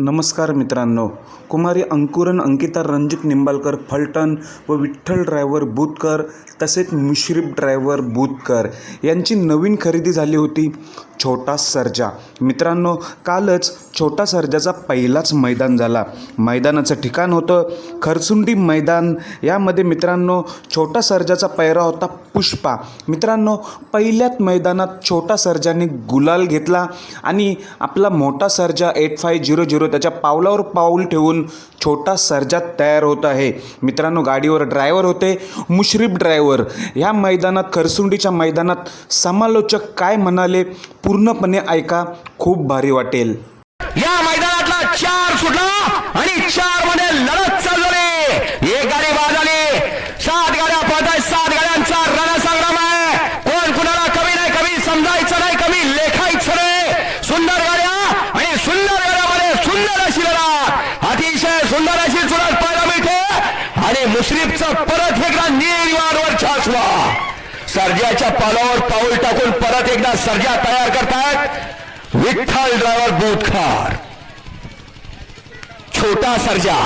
नमस्कार मित्रांनो. कुमारी अंकुरन अंकिता रणजित निंबाळकर फलटण व विठ्ठल ड्रायव्हर बुतकर तसेच मुश्रीफ ड्रायव्हर बुतकर यांची नवीन खरेदी झाली होती. छोटा सर्जा. मित्रांनो कालच छोटा सर्जाचा पहिलाच मैदान झाला. मैदानाचं ठिकाण होतं खरसुंडी मैदान. यामध्ये मित्रांनो छोटा सर्जाचा पैरा होता पुष्पा. मित्रांनो पहिल्याच मैदानात छोटा सर्जाने गुलाल घेतला आणि आपला मोठा सर्जा एट फाय झिरो झिरो त्याच्या पावलावर पाऊल ठेवून छोटा सर्जात तयार होत आहे. मित्रांनो गाडीवर ड्रायव्हर होते मुश्रीफ ड्रायव्हर ह्या मैदानात खरसुंडीच्या मैदानात समालोचक काय म्हणाले पूर्णपणे ऐका. खूप भारी वाटेल. या मैदानातला चार सुटला आणि चारमध्ये लढत चालले एक गाडी बाद आली सात गाड्या पळत सात गाड्यांचा रणसंग्राम आहे. कोण कुणाला कमी नाही कमी समजायचं नाही कमी लेख मुश्रीफचा परत एकदा निर्वाणवर छासवा. सर्जाच्या पालावर पाऊल टाकून परत एकदा सर्जा तयार करतात विठ्ठल ड्रायव्हर बोधकार छोटा सर्जा.